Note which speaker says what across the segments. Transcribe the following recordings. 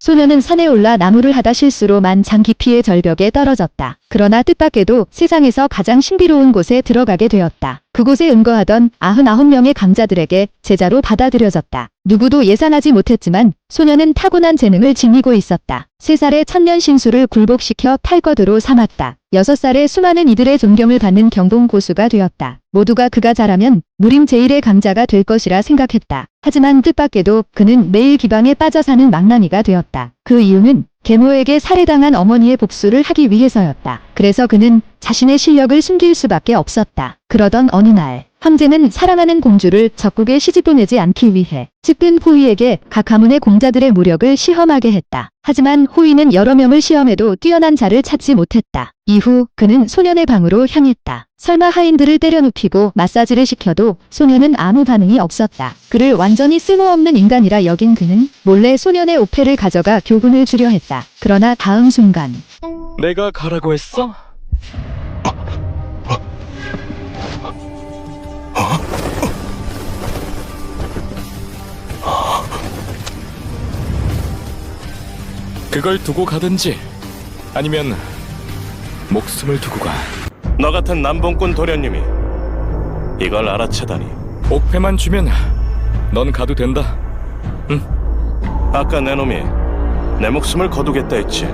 Speaker 1: 소녀는 산에 올라 나무를 하다 실수로 만 장 깊이의 절벽에 떨어졌다. 그러나 뜻밖에도 세상에서 가장 신비로운 곳에 들어가게 되었다. 그곳에 응거하던 99명의 강자들에게 제자로 받아들여졌다. 누구도 예상하지 못했지만 소녀는 타고난 재능을 지니고 있었다. 3살의 천년 신수를 굴복시켜 탈거드로 삼았다. 6살에 수많은 이들의 존경을 받는 경동 고수가 되었다. 모두가 그가 잘하면 무림 제1의 강자가 될 것이라 생각했다. 하지만 뜻밖에도 그는 매일 기방에 빠져 사는 망나니가 되었다. 그 이유는 계모에게 살해당한 어머니의 복수를 하기 위해서였다. 그래서 그는 자신의 실력을 숨길 수밖에 없었다. 그러던 어느 날 황제는 사랑하는 공주를 적국에 시집 보내지 않기 위해 측근 호위에게 각 가문의 공자들의 무력을 시험하게 했다. 하지만 호위는 여러 명을 시험해도 뛰어난 자를 찾지 못했다. 이후 그는 소년의 방으로 향했다. 설마 하인들을 때려눕히고 마사지를 시켜도 소년은 아무 반응이 없었다. 그를 완전히 쓸모없는 인간이라 여긴 그는 몰래 소년의 오페를 가져가 교훈을 주려 했다. 그러나 다음 순간
Speaker 2: 내가 가라고 했어? 그걸 두고 가든지 아니면 목숨을 두고 가.
Speaker 3: 너 같은 남봉꾼 도련님이 이걸 알아채다니.
Speaker 2: 옥패만 주면 넌 가도 된다.
Speaker 3: 아까 내 놈이 내 목숨을 거두겠다 했지.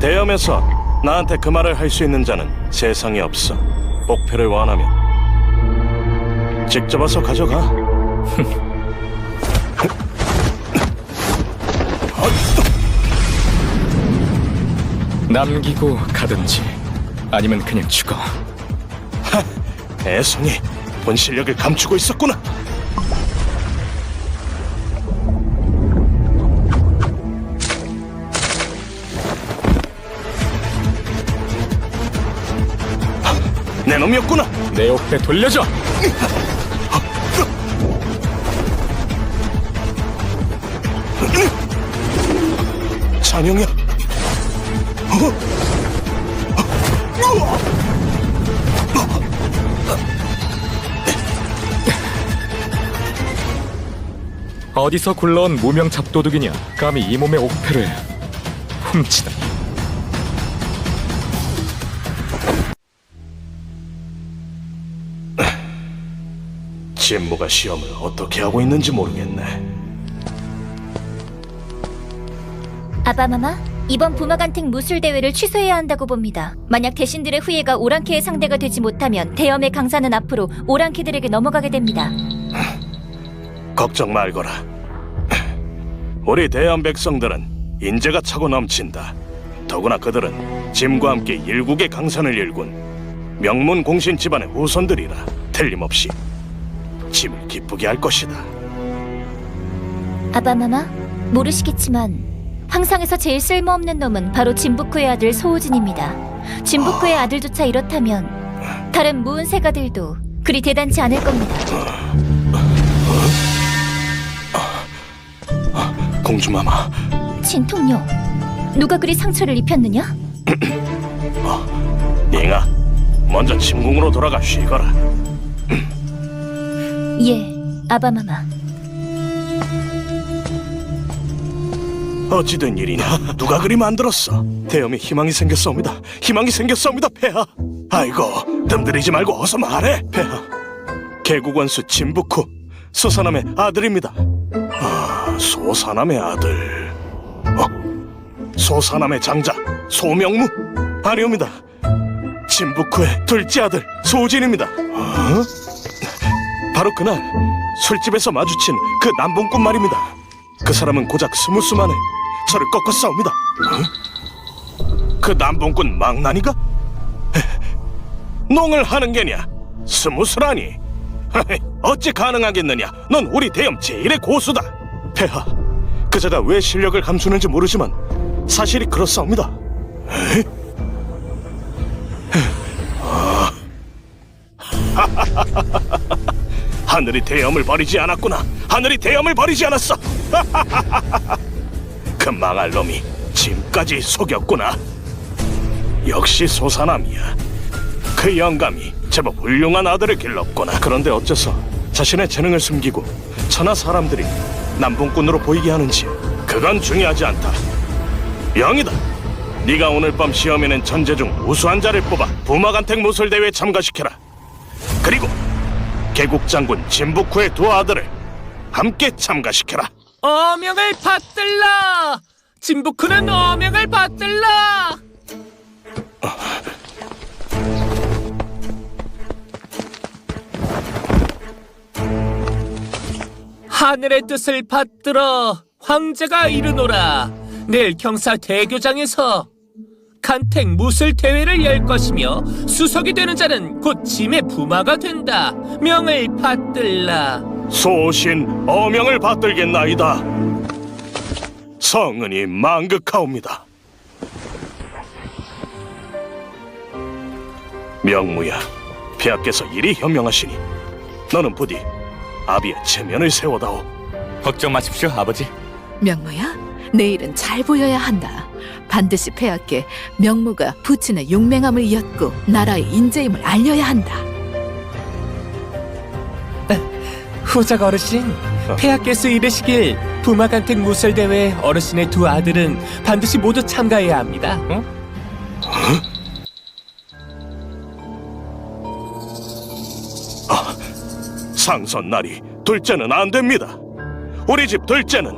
Speaker 3: 대염에서 나한테 그 말을 할 수 있는 자는 세상에 없어. 옥패를 원하면 직접 와서 가져가
Speaker 2: 남기고 가든지 아니면 그냥 죽어.
Speaker 3: 애송이 본 실력을 감추고 있었구나 내 놈이었구나
Speaker 2: 내 옥패 돌려줘.
Speaker 3: 찬영이야
Speaker 2: 어디서 굴러온 무명 잡도둑이냐? 감히 이 몸의 옥패를 훔치다니.
Speaker 3: 진무가 시험을 어떻게 하고 있는지 모르겠네
Speaker 4: 아바마마, 이번 부마간택 무술 대회를 취소해야 한다고 봅니다. 만약 대신들의 후예가 오랑캐의 상대가 되지 못하면 대염의 강사는 앞으로 오랑캐들에게 넘어가게 됩니다.
Speaker 3: 걱정 말거라. 우리 대한 백성들은 인재가 차고 넘친다. 더구나 그들은 짐과 함께 일국의 강산을 일군 명문 공신 집안의 후손들이라 틀림없이 짐을 기쁘게 할 것이다.
Speaker 4: 아바마마, 모르시겠지만 황상에서 제일 쓸모없는 놈은 바로 진부쿠의 아들 소우진입니다. 진부쿠의 아들조차 이렇다면 다른 무은 세가들도 그리 대단치 않을 겁니다.
Speaker 3: 공주마마,
Speaker 4: 진통요, 누가 그리 상처를 입혔느냐?
Speaker 3: 잉아, 먼저 침궁으로 돌아가 쉬거라.
Speaker 4: 예, 아바마마.
Speaker 3: 어찌된 일이냐? 누가 그리 만들었어? 대염에 희망이 생겼사옵니다. 희망이 생겼사옵니다, 폐하. 아이고, 뜸들이지 말고 어서 말해, 폐하. 개국원수 진부쿠 소사남의 아들입니다. 아, 소사남의 아들. 어? 소사남의 장자 소명무? 아니옵니다. 진부쿠의 둘째 아들 소진입니다. 어? 바로 그날 술집에서 마주친 그 남봉꾼 말입니다. 그 사람은 고작 스무 수 만에 저를 꺾어 싸웁니다. 어? 그 남봉꾼 망나니가? 농을 하는 게냐? 스무 수라니? 어찌 가능하겠느냐? 넌 우리 대염 제일의 고수다. 폐하, 그자가 왜 실력을 감추는지 모르지만 사실이 그렇사옵니다. 하늘이 대염을 버리지 않았구나. 하늘이 대염을 버리지 않았어. 그 망할 놈이 짐까지 속였구나. 역시 소사남이야. 그 영감이 제법 훌륭한 아들을 길렀구나. 그런데 어째서 자신의 재능을 숨기고 천하 사람들이 남봉꾼으로 보이게 하는지 그건 중요하지 않다. 영이다. 네가 오늘 밤 시험에는 전제 중 우수한 자를 뽑아 부마간택 무술 대회에 참가시켜라. 그리고 개국 장군 진북후의 두 아들을 함께 참가시켜라.
Speaker 5: 어명을 받들라! 진부크는 어명을 받들라! 하늘의 뜻을 받들어 황제가 이르노라 내일 경사 대교장에서 간택 무술 대회를 열 것이며 수석이 되는 자는 곧 짐의 부마가 된다 명을 받들라
Speaker 3: 소신 어명을 받들겠나이다. 성은이 망극하옵니다. 명무야, 폐하께서 이리 현명하시니 너는 부디 아비의 체면을 세워다오.
Speaker 2: 걱정 마십시오, 아버지.
Speaker 6: 명무야, 내일은 잘 보여야 한다. 반드시 폐하께 명무가 부친의 용맹함을 이었고 나라의 인재임을 알려야 한다.
Speaker 5: 후작 어르신, 폐하께서 이르시길 부마간택 무술 대회 어르신의 두 아들은 반드시 모두 참가해야 합니다.
Speaker 3: 상선 날이 둘째는 안 됩니다. 우리 집 둘째는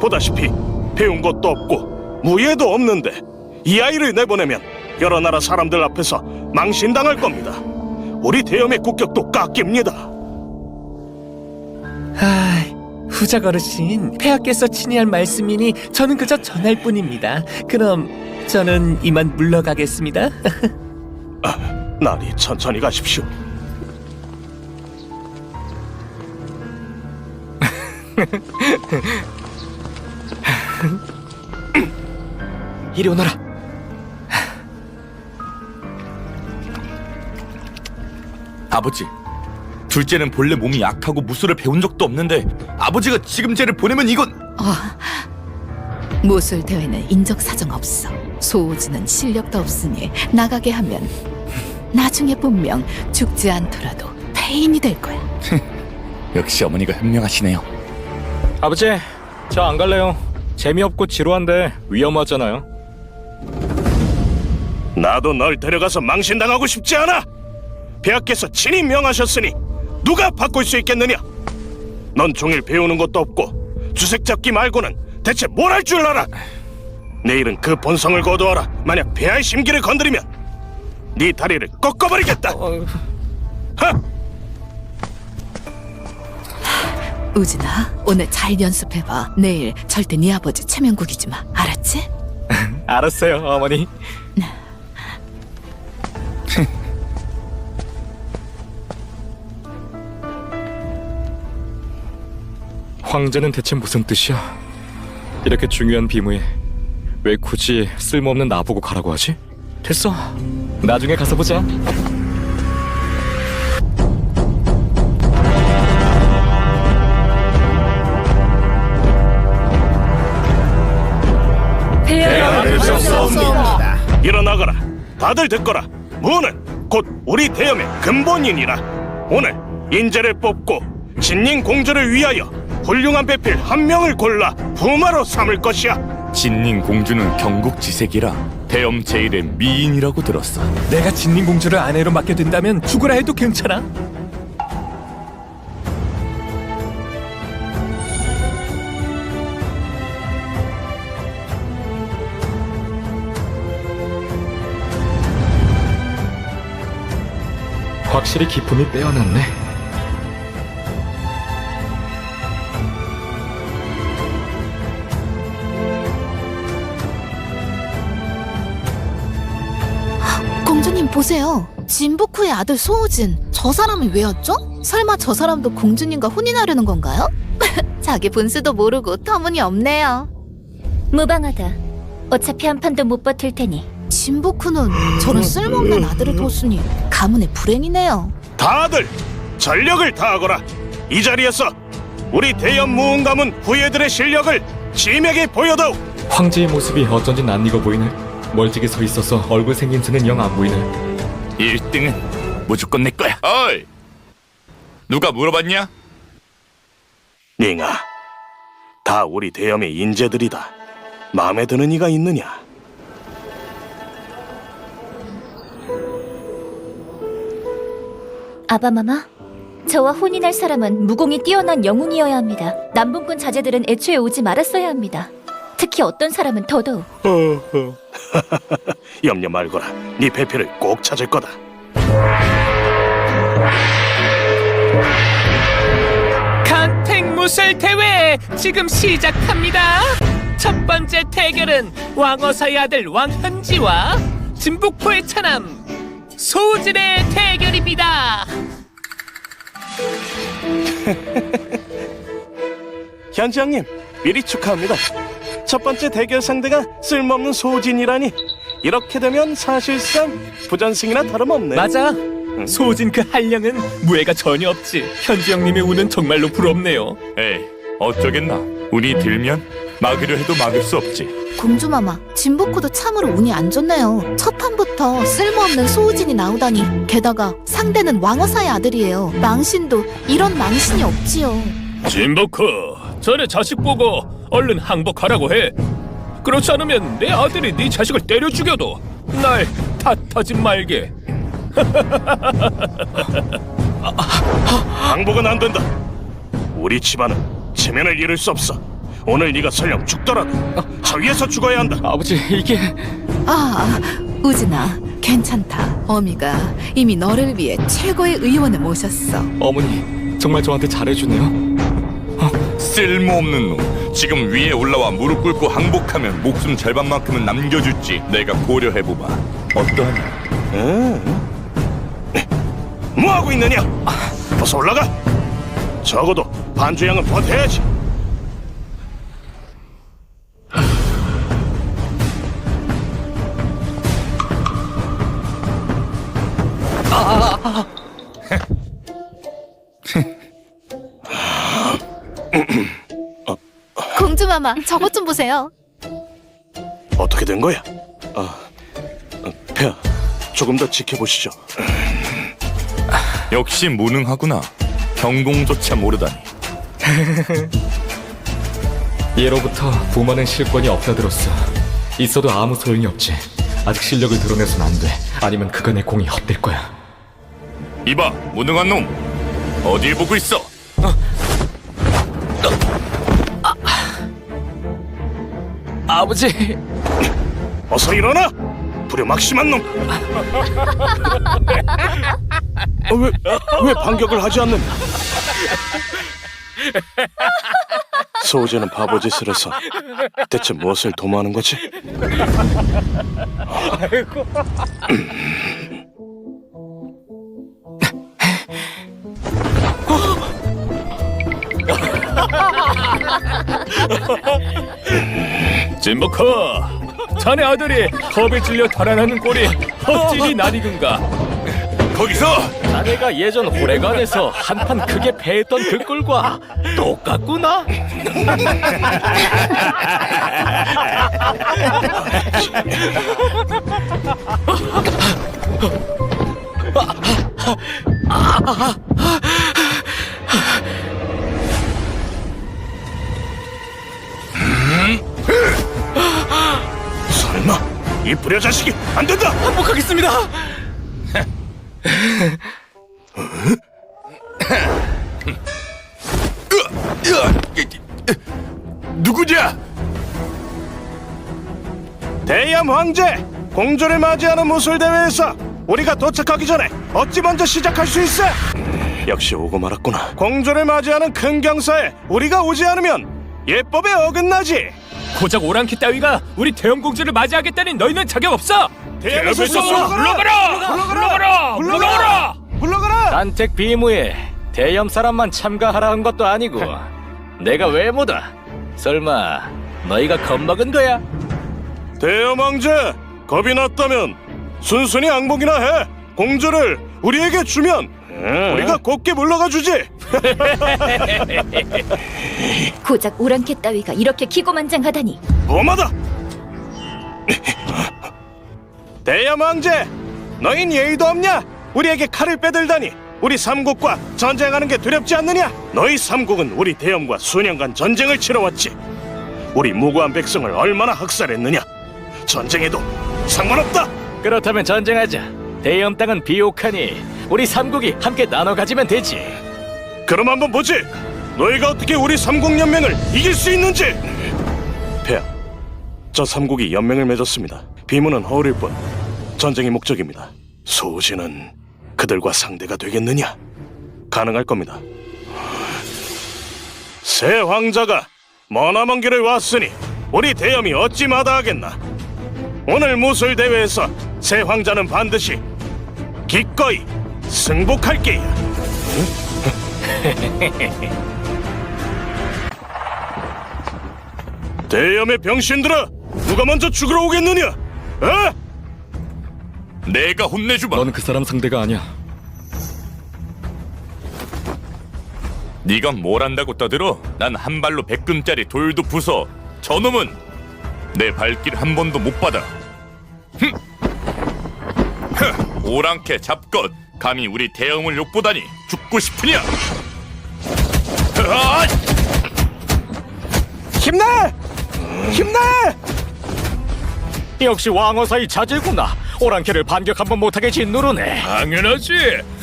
Speaker 3: 보다시피 배운 것도 없고 무예도 없는데 이 아이를 내보내면 여러 나라 사람들 앞에서 망신당할 겁니다. 우리 대염의 국격도 깎입니다.
Speaker 5: 아, 후작 어르신, 폐하께서 친히 할 말씀이니 저는 그저 전할 뿐입니다. 그럼 저는 이만 물러가겠습니다.
Speaker 3: 날이 천천히 가십시오.
Speaker 2: 이리 오너라. 아버지, 둘째는 본래 몸이 약하고 무술을 배운 적도 없는데 아버지가 지금 쟤를 보내면 이건
Speaker 6: 아, 무술 대회는 인적 사정 없어. 소우지는 실력도 없으니 나가게 하면 나중에 분명 죽지 않더라도 폐인이 될 거야.
Speaker 2: 역시 어머니가 현명하시네요.
Speaker 7: 아버지, 저 안 갈래요. 재미없고 지루한데 위험하잖아요.
Speaker 3: 나도 널 데려가서 망신당하고 싶지 않아. 폐하께서 친히 명하셨으니 누가 바꿀 수 있겠느냐? 넌 종일 배우는 것도 없고 주색 잡기 말고는 대체 뭘 할 줄 알아? 내일은 그 본성을 거두어라. 만약 폐하의 심기를 건드리면 네 다리를 꺾어버리겠다. 하!
Speaker 6: 우진아, 오늘 잘 연습해봐. 내일 절대 네 아버지 구기지 마. 알았지?
Speaker 7: 알았어요, 어머니. 황제는 대체 무슨 뜻이야? 이렇게 중요한 비무에 왜 굳이 쓸모없는 나보고 가라고 하지? 됐어. 나중에 가서 보자.
Speaker 3: 일어나거라. 다들 듣거라. 무는 곧 우리 대염의 근본인이라. 오늘 인재를 뽑고 진님 공주를 위하여 훌륭한 배필 한 명을 골라 부마로 삼을 것이야.
Speaker 2: 진닝 공주는 경국지색이라 대엄 제일의 미인이라고 들었어.
Speaker 5: 내가 진님 공주를 아내로 맡게 된다면 죽으라 해도 괜찮아.
Speaker 7: 확실히 기품이 빼어났네.
Speaker 6: 보세요. 진북후의 아들 소우진. 저 사람이 왜였죠? 설마 저 사람도 공주님과 혼인하려는 건가요? 자기 분수도 모르고 터무니없네요.
Speaker 4: 무방하다. 어차피 한 판도 못 버틸 테니
Speaker 6: 진북후는 저런 쓸모없는 아들을 뒀으니 가문의 불행이네요.
Speaker 3: 다들 전력을 다하거라. 이 자리에서 우리 대염 무웅가문 후예들의 실력을 짐에게 보여다오.
Speaker 7: 황제의 모습이 어쩐지 낯익어 보이네. 멀찍이 서 있어서 얼굴 생긴 즈는 영 안 보이네.
Speaker 2: 1등은 무조건 내 거야. 어이! 누가 물어봤냐?
Speaker 3: 닝아, 다 우리 대염의 인재들이다. 마음에 드는 이가 있느냐?
Speaker 4: 아바마마, 저와 혼인할 사람은 무공이 뛰어난 영웅이어야 합니다. 남봉꾼 자제들은 애초에 오지 말았어야 합니다. 특히 어떤 사람은 더더욱.
Speaker 3: 염려 말거라. 네 배필을 꼭 찾을 거다.
Speaker 5: 간택 무술 대회 지금 시작합니다. 첫 번째 대결은 왕어사의 아들 왕현지와 진북포의 차남 소진의 대결입니다.
Speaker 3: 현지장님, 미리 축하합니다. 첫 번째 대결 상대가 쓸모없는 소진이라니. 이렇게 되면 사실상 부전승이나 다름없네.
Speaker 5: 맞아. 소진 그 한량은 무해가 전혀 없지. 현지 형님의 운은 정말로 부럽네요.
Speaker 2: 에이 어쩌겠나 운이 들면 막으려 해도 막을 수 없지
Speaker 8: 공주마마, 진보코도 참으로 운이 안 좋네요. 첫 판부터 쓸모없는 소우진이 나오다니. 게다가 상대는 왕어사의 아들이에요. 망신도 이런 망신이 없지요.
Speaker 5: 진버크, 전에 자식 보고 얼른 항복하라고 해. 그렇지 않으면 내 아들이 네 자식을 때려 죽여도 날 탓하지 말게.
Speaker 3: 항복은 안 된다. 우리 집안은 체면을 잃을 수 없어. 오늘 네가 설령 죽더라도 저 위에서 죽어야 한다.
Speaker 7: 아버지 이게
Speaker 6: 아, 우진아, 괜찮다. 어미가 이미 너를 위해 최고의 의원을 모셨어.
Speaker 7: 어머니 정말 저한테 잘해주네요.
Speaker 2: 쓸모없는 놈 지금 위에 올라와 무릎 꿇고 항복하면 목숨 절반만큼은 남겨줄지 내가 고려해보마 어떠하냐
Speaker 3: 응? 뭐 하고 있느냐? 어서 올라가. 적어도 반주양은 버텨야지.
Speaker 8: 마마, 저것 좀 보세요.
Speaker 3: 어떻게 된 거야? 아, 어, 폐하, 조금 더 지켜보시죠.
Speaker 2: 역시 무능하구나 경공조차 모르다니
Speaker 7: 예로부터 부모는 실권이 없다 들었어. 있어도 아무 소용이 없지. 아직 실력을 드러내선 안 돼. 아니면 그간의 공이 헛될 거야.
Speaker 2: 이봐 무능한 놈 어딜 보고 있어
Speaker 7: 아버지.
Speaker 3: 어서 일어나! 불효막심한 놈! 어, 왜, 왜 반격을 하지 않는? 소우제는 바보 짓을 해서 대체 무엇을 도모하는 거지?
Speaker 5: 진버크, 자네 아들이 겁에 질려 달아나는 꼴이 어찌리 낯익은가?
Speaker 2: 거기서
Speaker 7: 자네가 예전 호래관에서 한판 크게 패했던 그 꼴과 똑같구나.
Speaker 3: 설마 이 불효 자식이 안 된다!
Speaker 7: 행복하겠습니다.
Speaker 2: 누구냐
Speaker 3: 대얌 황제 공주를 맞이하는 무술 대회에서 우리가 도착하기 전에 어찌 먼저 시작할 수 있어? 역시 오고 말았구나. 공주를 맞이하는 큰 경사에 우리가 오지 않으면 예법에 어긋나지.
Speaker 5: 고작 오랑캐 따위가 우리 대형 공주를 맞이하겠다니 너희는 자격 없어.
Speaker 3: 대회에서
Speaker 5: 물러가라! 물러가라! 물러가라!
Speaker 3: 물러가라!
Speaker 9: 단택 비무에 대염 사람만 참가하라 한 것도 아니고 내가 왜 못와? 설마 너희가 겁먹은 거야?
Speaker 3: 대염 황제 겁이 났다면 순순히 항복이나 해. 공주를 우리에게 주면 우리가 곱게 물러가 주지.
Speaker 4: 고작 오랑캐 따위가 이렇게 기고만장하다니.
Speaker 3: 뭐마다? 대염 황제, 너흰 예의도 없냐? 우리에게 칼을 빼들다니. 우리 삼국과 전쟁하는 게 두렵지 않느냐? 너희 삼국은 우리 대염과 수년간 전쟁을 치러왔지. 우리 무고한 백성을 얼마나 학살했느냐? 전쟁에도 상관없다.
Speaker 9: 그렇다면 전쟁하자. 대염 땅은 비옥하니 우리 삼국이 함께 나눠 가지면 되지.
Speaker 3: 그럼 한번 보지. 너희가 어떻게 우리 삼국 연맹을 이길 수 있는지. 폐하, 저 삼국이 연맹을 맺었습니다. 비문은 허울일 뿐. 전쟁이 목적입니다. 소진은 그들과 상대가 되겠느냐? 가능할 겁니다. 새 황자가 머나먼 길을 왔으니 우리 대염이 어찌 마다하겠나? 오늘 무술 대회에서 새 황자는 반드시 기꺼이 승복할 게야. 대염의 병신들아, 누가 먼저 죽으러 오겠느냐? 어?
Speaker 2: 내가 혼내주마.
Speaker 7: 넌 그 사람 상대가 아니야.
Speaker 2: 네가 뭘 안다고 떠들어? 난 한 발로 백금짜리 돌도 부숴. 저놈은 내 발길 한 번도 못 받아. 흠! 흐! 오랑캐 잡것 감히 우리 대형을 욕보다니 죽고 싶으냐? 아!
Speaker 3: 힘내! 힘내!
Speaker 9: 역시 왕어사의 자질구나. 오랑캐를 반격 한번 못하게 짓누르네.
Speaker 5: 당연하지.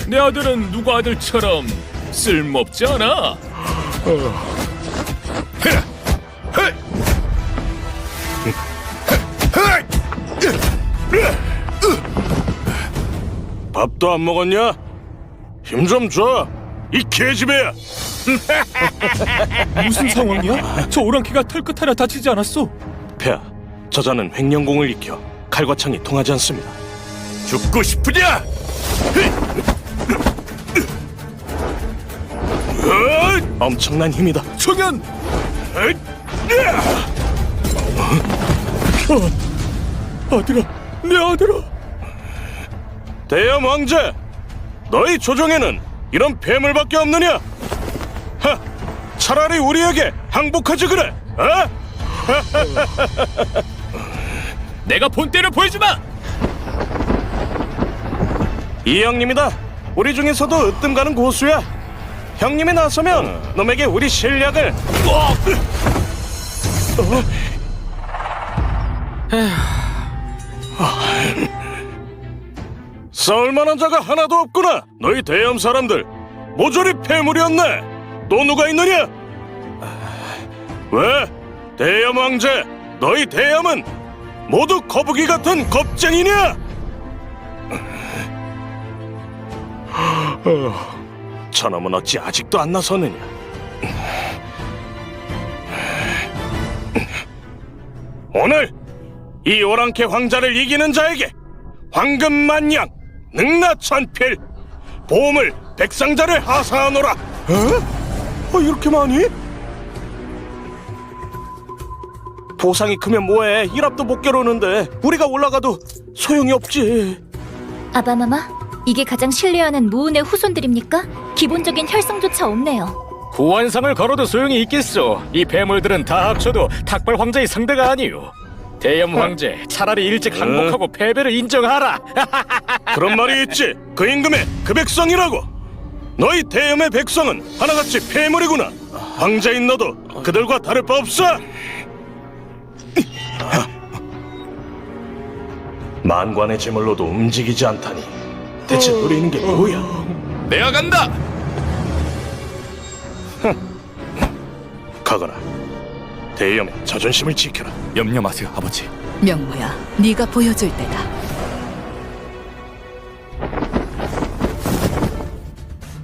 Speaker 5: 내 아들은 누구 아들처럼 쓸모없지 않아.
Speaker 3: 밥도 안 먹었냐? 힘 좀 줘! 이 개집애야!
Speaker 5: 무슨 상황이야? 저 오랑캐가 털끝 하나 다치지 않았어?
Speaker 3: 폐하, 저자는 횡령공을 익혀 칼과 창이 통하지 않습니다.
Speaker 2: 죽고 싶으냐?
Speaker 3: 엄청난 힘이다. 으이! 으아!
Speaker 5: 아들아, 내 아들아.
Speaker 3: 대염 왕제, 너희 조정에는 이런 폐물밖에 없느냐? 하, 차라리 우리에게 항복하지 그래. 어?
Speaker 5: 내가 본때를 보여주마.
Speaker 3: 이 형님이다. 우리 중에서도 으뜸 가는 고수야. 형님이 나서면 놈에게 우리 실력을. 싸울 만한 자가 하나도 없구나. 너희 대염 사람들 모조리 폐물이었네. 또 누가 있느냐? 왜? 대염 왕제, 너희 대염은 모두 거북이 같은 겁쟁이냐? 저놈은 어찌 아직도 안 나서느냐? 오늘 이 오랑캐 황자를 이기는 자에게 황금 만냥, 능라천필, 보물, 백상자를 하사하노라. 어? 어 이렇게 많이? 보상이 크면 뭐해? 일합도 못 겨루는데 우리가 올라가도 소용이 없지.
Speaker 4: 아바마마, 이게 가장 신뢰하는 무운의 후손들입니까? 기본적인 혈성조차 없네요.
Speaker 9: 구원상을 걸어도 소용이 있겠소. 이 괴물들은 다 합쳐도 탁발 황제의 상대가 아니오. 대염 황제, 차라리 일찍 항복하고 패배를 인정하라.
Speaker 3: 그런 말이 있지. 그 임금의 그 백성이라고. 너희 대염의 백성은 하나같이 폐물이구나. 황제인 너도 그들과 다를 바 없어. 만관의 제물로도 움직이지 않다니. 대체 노리는 게 뭐야?
Speaker 2: 내가 간다.
Speaker 3: 가거나 대염의 자존심을 지켜라.
Speaker 2: 염려 마세요, 아버지.
Speaker 6: 명모야, 네가 보여줄 때다.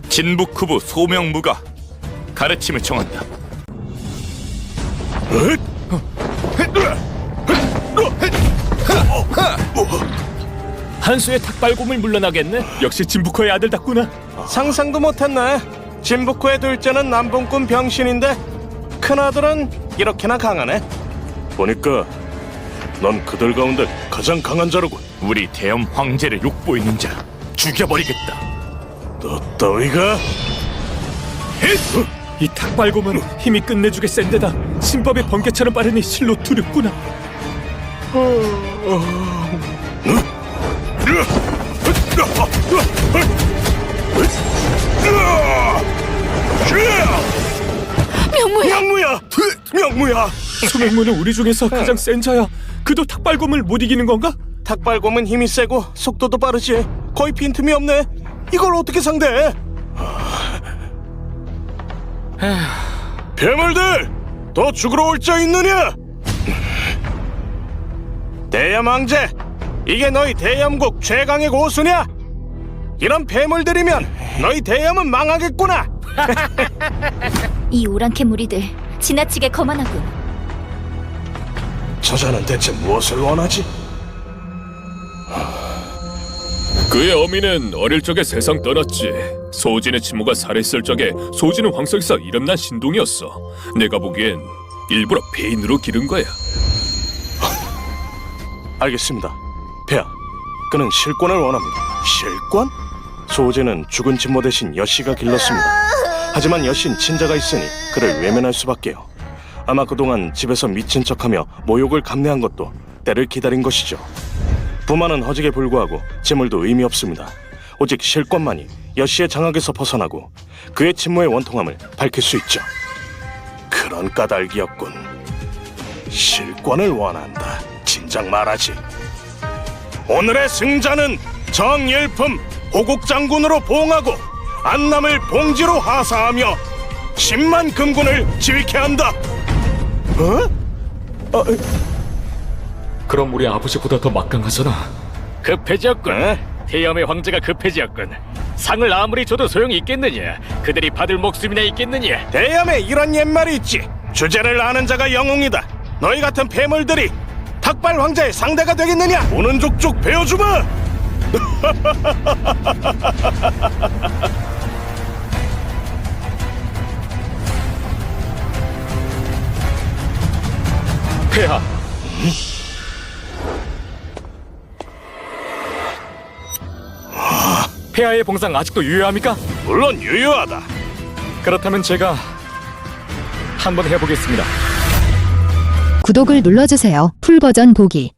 Speaker 2: 진북 후부 소명무가 가르침을 정한다.
Speaker 3: 으
Speaker 5: 한수의 탁발곰을 물러나겠네. 역시 진부커의 아들답구나.
Speaker 3: 상상도 못했네. 진북후의 둘째는 남봉꾼 병신인데 큰아들은 이렇게나 강하네. 보니까 넌 그들 가운데 가장 강한 자로군.
Speaker 2: 우리 대염 황제를 욕보이는 자 죽여버리겠다.
Speaker 3: 너 따위가
Speaker 5: 이 탁발곰은 힘이 끝내주게 센데다 신법의 번개처럼 빠르니 실로 두렵구나.
Speaker 3: 명무야, 명무야.
Speaker 5: 수맹무는 우리 중에서 가장 센 자야. 그도 탁발곰을 못 이기는 건가?
Speaker 3: 닭발곰은 힘이 세고 속도도 빠르지. 거의 빈틈이 없네. 이걸 어떻게 상대해? 괴물들, 더 죽으러 올 자 있느냐? 대염 황제, 이게 너희 대염국 최강의 고수냐? 이런 괴물들이면 너희 대염은 망하겠구나.
Speaker 4: 이 오랑캐 무리들 지나치게 거만하군.
Speaker 3: 저자는 대체 무엇을 원하지?
Speaker 5: 그의 어미는 어릴 적에 세상 떠났지. 소진의 친모가 살해했을 적에 소진은 황석에서 이름난 신동이었어. 내가 보기엔 일부러 배인으로 기른 거야.
Speaker 3: 알겠습니다. 폐하, 그는 실권을 원합니다. 실권? 소제는 죽은 친모 대신 여씨가 길렀습니다. 하지만 여신 친자가 있으니 그를 외면할 수밖에요. 아마 그동안 집에서 미친 척하며 모욕을 감내한 것도 때를 기다린 것이죠. 부마는 허직에 불구하고 재물도 의미 없습니다. 오직 실권만이 여씨의 장악에서 벗어나고 그의 친모의 원통함을 밝힐 수 있죠. 그런 까닭이었군. 실권을 원한다. 진작 말하지. 오늘의 승자는 정일품 호국 장군으로 봉하고 안남을 봉지로 하사하며 10만 금군을 지휘케 한다. 어?
Speaker 7: 그럼 우리 아버지보다 더 막강하잖아.
Speaker 9: 급해지었군.
Speaker 3: 에?
Speaker 9: 대염의 황제가 급해지었군. 상을 아무리 줘도 소용이 있겠느냐? 그들이 받을 목숨이나 있겠느냐?
Speaker 3: 대염에 이런 옛말이 있지. 주제를 아는 자가 영웅이다. 너희 같은 폐물들이 탁발 황제의 상대가 되겠느냐? 오는 족족 베어주마.
Speaker 7: 폐하. 폐하의 봉상 아직도 유효합니까?
Speaker 3: 물론 유효하다.
Speaker 7: 그렇다면 제가 한번 해보겠습니다.
Speaker 1: 구독을 눌러주세요. 풀 버전 보기.